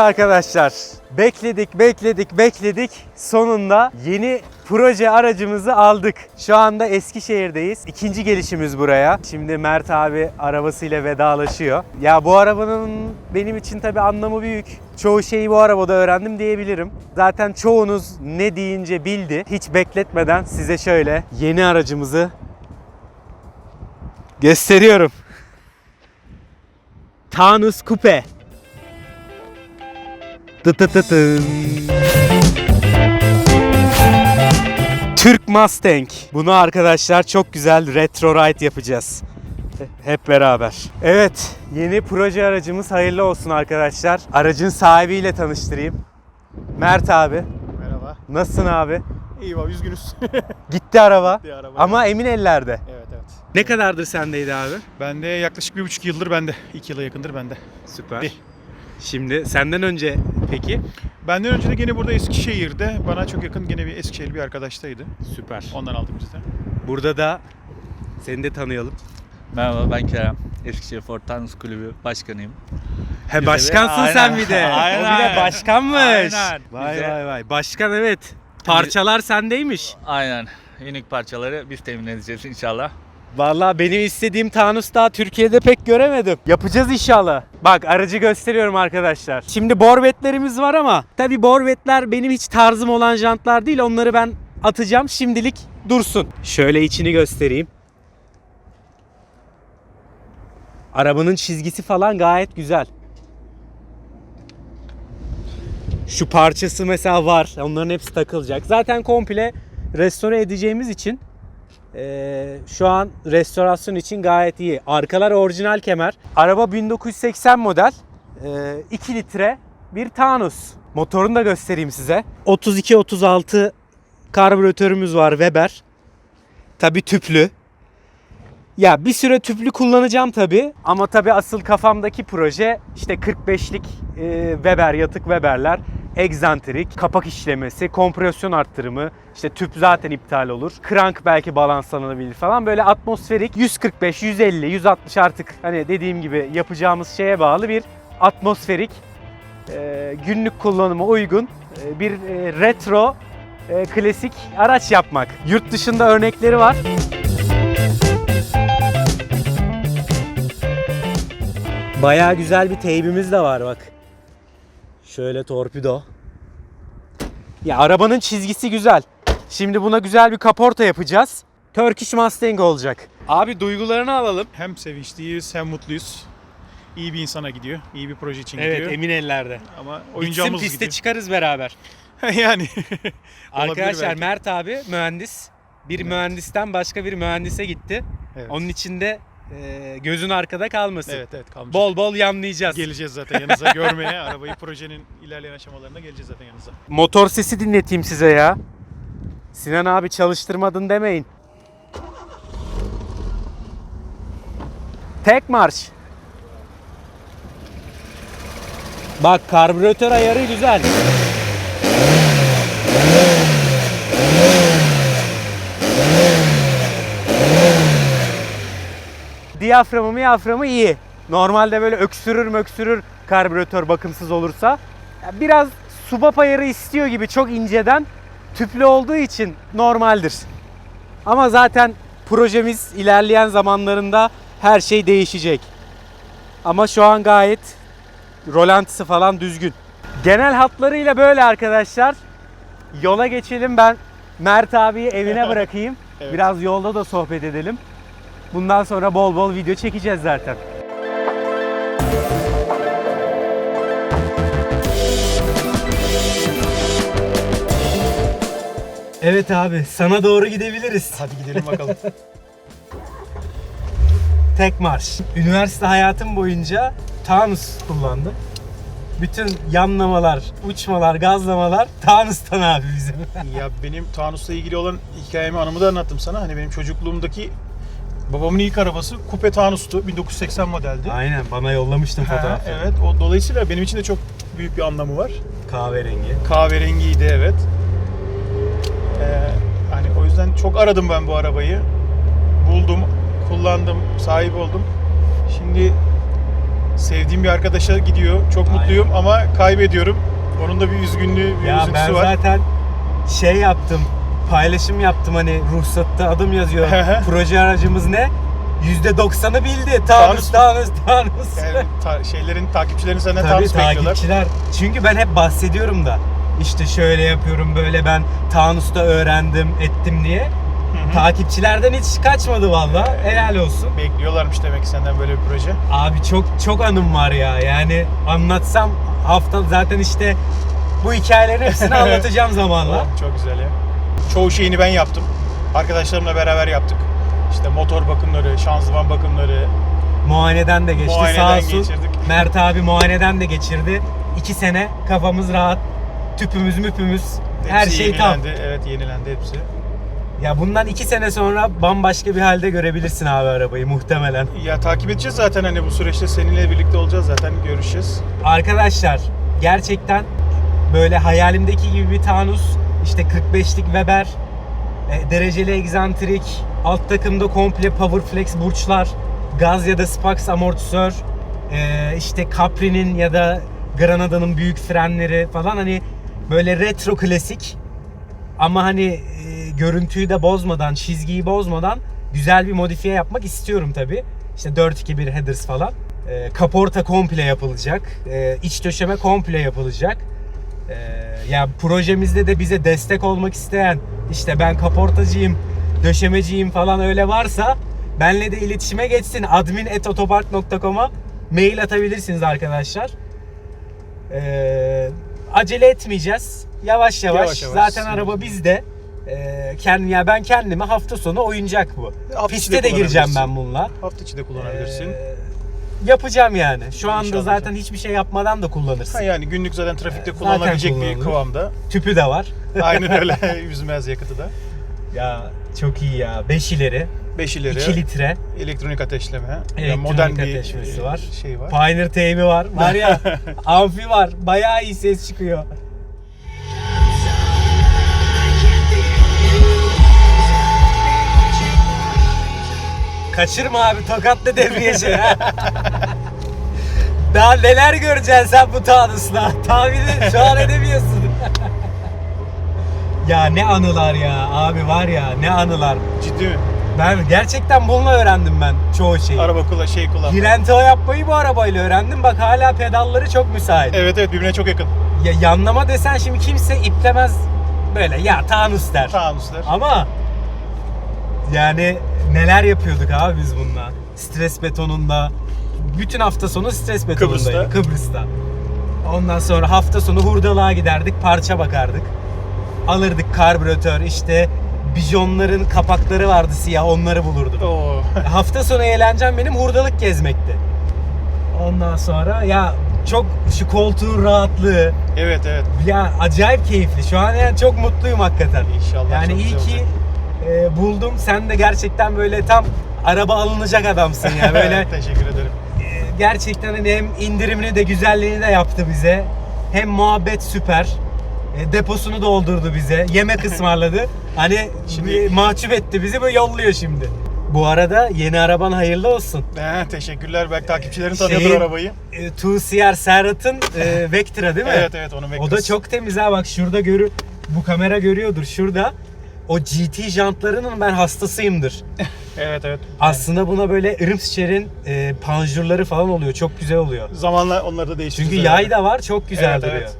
Arkadaşlar. Bekledik, bekledik, bekledik. Sonunda yeni proje aracımızı aldık. Şu anda Eskişehir'deyiz. İkinci gelişimiz buraya. Şimdi Mert abi arabasıyla vedalaşıyor. Ya bu arabanın benim için tabii anlamı büyük. Çoğu şeyi bu arabada öğrendim diyebilirim. Zaten çoğunuz ne deyince bildi. Hiç bekletmeden size şöyle yeni aracımızı gösteriyorum. Tanus Coupe. Tı tı tı tın. Türk Mustang. Bunu arkadaşlar çok güzel retro ride yapacağız. Hep beraber. Evet, yeni proje aracımız hayırlı olsun arkadaşlar. Aracın sahibiyle tanıştırayım. Mert abi. Merhaba. Nasılsın abi? İyi bak üzgünüz. Gitti araba. Gitti araba. Ama emin ellerde. evet evet. Ne kadardır sendeydi abi? Ben de yaklaşık bir buçuk yıldır bende. İki yıla yakındır bende. Süper. Bir. Şimdi senden önce peki? Benden önce de gene burada Eskişehir'de bana çok yakın gene bir Eskişehirli bir arkadaştaydı. Süper. Ondan aldık biz de. Burada da seni de tanıyalım. Merhaba ben Kerem. Eskişehir Ford Tanrıs Kulübü başkanıyım. He Bize başkansın de- sen Aynen. bir de. Aynen. O bir de başkanmış. Aynen. Vay Bize- vay vay. Başkan evet. Parçalar sendeymiş. Aynen. Unik parçaları biz temin edeceğiz inşallah. Vallahi benim istediğim Tanus daha Türkiye'de pek göremedim. Yapacağız inşallah. Bak aracı gösteriyorum arkadaşlar. Şimdi borvetlerimiz var ama tabi borvetler benim hiç tarzım olan jantlar değil. Onları ben atacağım. Şimdilik dursun. Şöyle içini göstereyim. Arabanın çizgisi falan gayet güzel. Şu parçası mesela var. Onların hepsi takılacak. Zaten komple restore edeceğimiz için ee, şu an restorasyon için gayet iyi. Arkalar orijinal kemer. Araba 1980 model. Ee, 2 litre bir Tanus. Motorunu da göstereyim size. 32-36 karbüratörümüz var Weber. Tabi tüplü. Ya bir süre tüplü kullanacağım tabi ama tabi asıl kafamdaki proje işte 45'lik e, Weber yatık Weber'ler, egzantrik, kapak işlemesi, kompresyon arttırımı, işte tüp zaten iptal olur. Crank belki balanslanabilir falan böyle atmosferik 145, 150, 160 artık hani dediğim gibi yapacağımız şeye bağlı bir atmosferik e, günlük kullanıma uygun e, bir e, retro klasik araç yapmak. Yurt dışında örnekleri var. Bayağı güzel bir teybimiz de var bak. Şöyle torpido. Ya arabanın çizgisi güzel. Şimdi buna güzel bir kaporta yapacağız. Turkish Mustang olacak. Abi duygularını alalım. Hem sevinçliyiz hem mutluyuz. İyi bir insana gidiyor. İyi bir proje için Evet gidiyor. emin ellerde. Ama Bitsin oyuncağımız piste gidiyor. çıkarız beraber. yani. Arkadaşlar. Mert abi mühendis. Bir Evet. mühendisten başka bir mühendise gitti. evet. Onun için de e, gözün arkada kalmasın. Evet evet kalmış. Bol bol yanlayacağız. Geleceğiz zaten yanınıza görmeye. Arabayı projenin ilerleyen aşamalarında geleceğiz zaten yanınıza. Motor sesi dinleteyim size ya. Sinan abi çalıştırmadın demeyin. Tek marş. Bak karbüratör ayarı güzel. Diyaframı miyaframı iyi. Normalde böyle öksürür möksürür karbüratör bakımsız olursa. Biraz subap ayarı istiyor gibi çok inceden tüplü olduğu için normaldir. Ama zaten projemiz ilerleyen zamanlarında her şey değişecek. Ama şu an gayet rolantisi falan düzgün. Genel hatlarıyla böyle arkadaşlar. Yola geçelim ben Mert abiyi evine bırakayım. Evet. Biraz yolda da sohbet edelim. Bundan sonra bol bol video çekeceğiz zaten. Evet abi sana doğru gidebiliriz. Hadi gidelim bakalım. Tek marş. Üniversite hayatım boyunca Tanus kullandım. Bütün yanlamalar, uçmalar, gazlamalar Tanus'tan abi bizim. ya benim Tanus'la ilgili olan hikayemi anımı da anlattım sana. Hani benim çocukluğumdaki babamın ilk arabası Coupe Tanus'tu. 1980 modeldi. Aynen bana yollamıştın Ha, fotoğrafı. evet o dolayısıyla benim için de çok büyük bir anlamı var. Kahverengi. Kahverengiydi evet. Ee, hani o yüzden çok aradım ben bu arabayı. Buldum, kullandım, sahip oldum. Şimdi sevdiğim bir arkadaşa gidiyor. Çok Aynen. mutluyum ama kaybediyorum. Onun da bir üzgünlüğü, bir Ya üzüntüsü ben var. zaten şey yaptım. Paylaşım yaptım hani ruhsatta adım yazıyor. Proje aracımız ne? %90'ı bildi. Tanus, Tanus, Tanus. Yani ta- şeylerin, takipçilerin senden Tabii tanış bekliyorlar. takipçiler. Çünkü ben hep bahsediyorum da. İşte şöyle yapıyorum böyle ben Tanus'ta öğrendim ettim diye. hı. Takipçilerden hiç kaçmadı valla. Helal olsun. Bekliyorlarmış demek ki senden böyle bir proje. Abi çok çok anım var ya. Yani anlatsam hafta zaten işte bu hikayelerin hepsini anlatacağım zamanla. Oğlum, çok güzel ya. Çoğu şeyini ben yaptım. Arkadaşlarımla beraber yaptık. İşte motor bakımları, şanzıman bakımları. Muayeneden de geçti. Muayeneden Sağ olsun. geçirdik. Mert abi muayeneden de geçirdi. İki sene kafamız rahat. Tüpümüz müpümüz. Her Hepsi şey tam. yenilendi. Evet yenilendi hepsi. Ya bundan iki sene sonra bambaşka bir halde görebilirsin abi arabayı muhtemelen. Ya takip edeceğiz zaten hani bu süreçte seninle birlikte olacağız zaten görüşeceğiz. Arkadaşlar gerçekten böyle hayalimdeki gibi bir Tanus işte 45'lik Weber e, dereceli egzantrik alt takımda komple Powerflex burçlar gaz ya da Spax amortisör e, işte Capri'nin ya da Granada'nın büyük frenleri falan hani böyle retro klasik ama hani e, görüntüyü de bozmadan, çizgiyi bozmadan güzel bir modifiye yapmak istiyorum tabi. İşte 4-2-1 headers falan. E, kaporta komple yapılacak. E, iç döşeme komple yapılacak. E, ya projemizde de bize destek olmak isteyen işte ben kaportacıyım, döşemeciyim falan öyle varsa benle de iletişime geçsin. admin.otopark.com'a mail atabilirsiniz arkadaşlar. E, acele etmeyeceğiz. Yavaş yavaş. Yavaş yavaş. Zaten araba bizde. E, kendim, ya ben kendime hafta sonu oyuncak bu. Hafta Piste de gireceğim kullanabilirsin. ben bununla. Hafta içi de kullanabilirsin. Ee, yapacağım yani. Şu anda İnşallah. zaten hiçbir şey yapmadan da kullanırsın. Ha yani günlük zaten trafikte Zaten kullanılabilecek bir kullanılır. kıvamda. Tüpü de var. Aynen öyle. Üzmez yakıtı da. Ya çok iyi ya. 5 ileri, 5 ileri. 2 litre. Elektronik ateşleme. Yani Elektronik modern bir ateşmesi e, var. Şey var. Pioneer teybi var. Var ya amfi var. Bayağı iyi ses çıkıyor. Kaçırma abi tokatla debriyajı. Daha neler göreceksin sen bu Tanus'la. Tahmini şu an edemiyorsun. ya ne anılar ya abi var ya ne anılar. Ciddi mi? Ben gerçekten bununla öğrendim ben çoğu şeyi. Araba kullan, şey kullan. Girento yapmayı bu arabayla öğrendim. Bak hala pedalları çok müsait. Evet evet birbirine çok yakın. Ya yanlama desen şimdi kimse iplemez böyle ya Tanus der. Tanuslar. Ama yani neler yapıyorduk abi biz bununla. Stres betonunda. Bütün hafta sonu stres betonundaydık. Kıbrıs'ta. Kıbrıs'ta. Ondan sonra hafta sonu hurdalığa giderdik, parça bakardık. Alırdık karbüratör, işte bijonların kapakları vardı siyah, onları bulurduk. Oo. hafta sonu eğlencem benim hurdalık gezmekti. Ondan sonra ya çok şu koltuğun rahatlığı evet evet. ya acayip keyifli. Şu an yani çok mutluyum hakikaten. İnşallah Yani çok iyi güzel ki olacak. e, buldum. Sen de gerçekten böyle tam araba alınacak adamsın ya. Böyle Teşekkür ederim. E, gerçekten hani hem indirimini de güzelliğini de yaptı bize. Hem muhabbet süper. E, deposunu doldurdu bize. Yemek ısmarladı. Hani Şimdi- mahcup etti bizi böyle yolluyor şimdi. Bu arada yeni araban hayırlı olsun. He, teşekkürler. Belki takipçilerin tanıyordur Şeyin- arabayı. E, 2CR Serhat'ın e, Vectra değil mi? Evet evet onun O da çok temiz ha bak şurada görü bu kamera görüyordur şurada. O GT jantlarının ben hastasıyımdır. Evet evet. Aslında buna böyle Irmscher'in e, panjurları falan oluyor. Çok güzel oluyor. Zamanla onları da değiştireceğiz. Çünkü yay da var çok güzel Evet, duruyor. evet.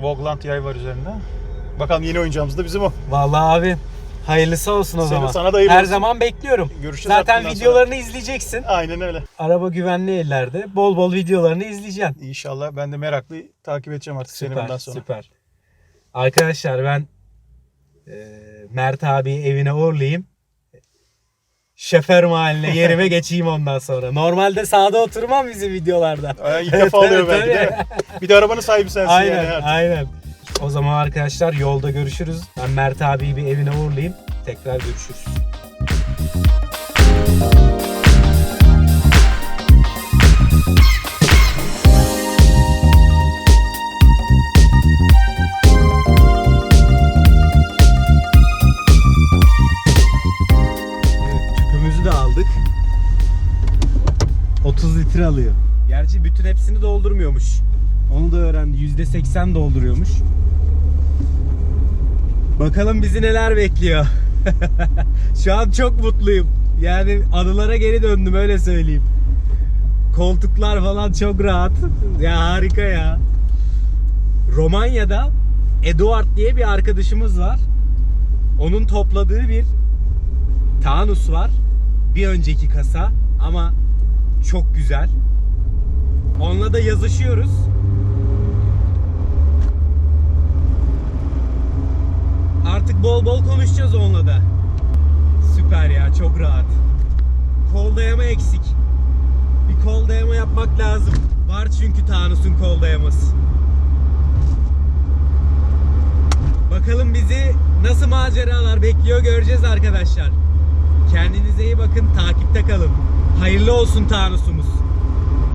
Vogland yay var üzerinde. Bakalım yeni oyuncağımız da bizim o. Vallahi abi hayırlısı olsun o Senin- zaman. sana da Her olsun. zaman bekliyorum. Görüşeceğiz Zaten videolarını izleyeceksin. Aynen öyle. Araba güvenli ellerde. Bol bol videolarını izleyeceksin. İnşallah ben de meraklı takip edeceğim artık seni Süper, bundan sonra. süper. Arkadaşlar ben Mert abi evine uğurlayayım. Şoför mahalline yerime geçeyim ondan sonra. Normalde sağda oturmam bizim videolarda. Ay, ilk defa oluyor belki de. Bir de arabanın sahibi sensin aynen, yani. artık. aynen. O zaman arkadaşlar yolda görüşürüz. Ben Mert abiyi bir evine uğurlayayım. Tekrar görüşürüz. 30 litre alıyor. Gerçi bütün hepsini doldurmuyormuş. Onu da öğrendi. %80 dolduruyormuş. Bakalım bizi neler bekliyor. Şu an çok mutluyum. Yani anılara geri döndüm öyle söyleyeyim. Koltuklar falan çok rahat. Ya harika ya. Romanya'da Eduard diye bir arkadaşımız var. Onun topladığı bir Tanus var. Bir önceki kasa ama çok güzel. Onunla da yazışıyoruz. Artık bol bol konuşacağız onunla da. Süper ya çok rahat. Kol dayama eksik. Bir kol dayama yapmak lazım. Var çünkü Tanus'un kol dayaması. Bakalım bizi nasıl maceralar bekliyor göreceğiz arkadaşlar. Kendinize iyi bakın, takipte kalın. Hayırlı olsun Tanus'umuz.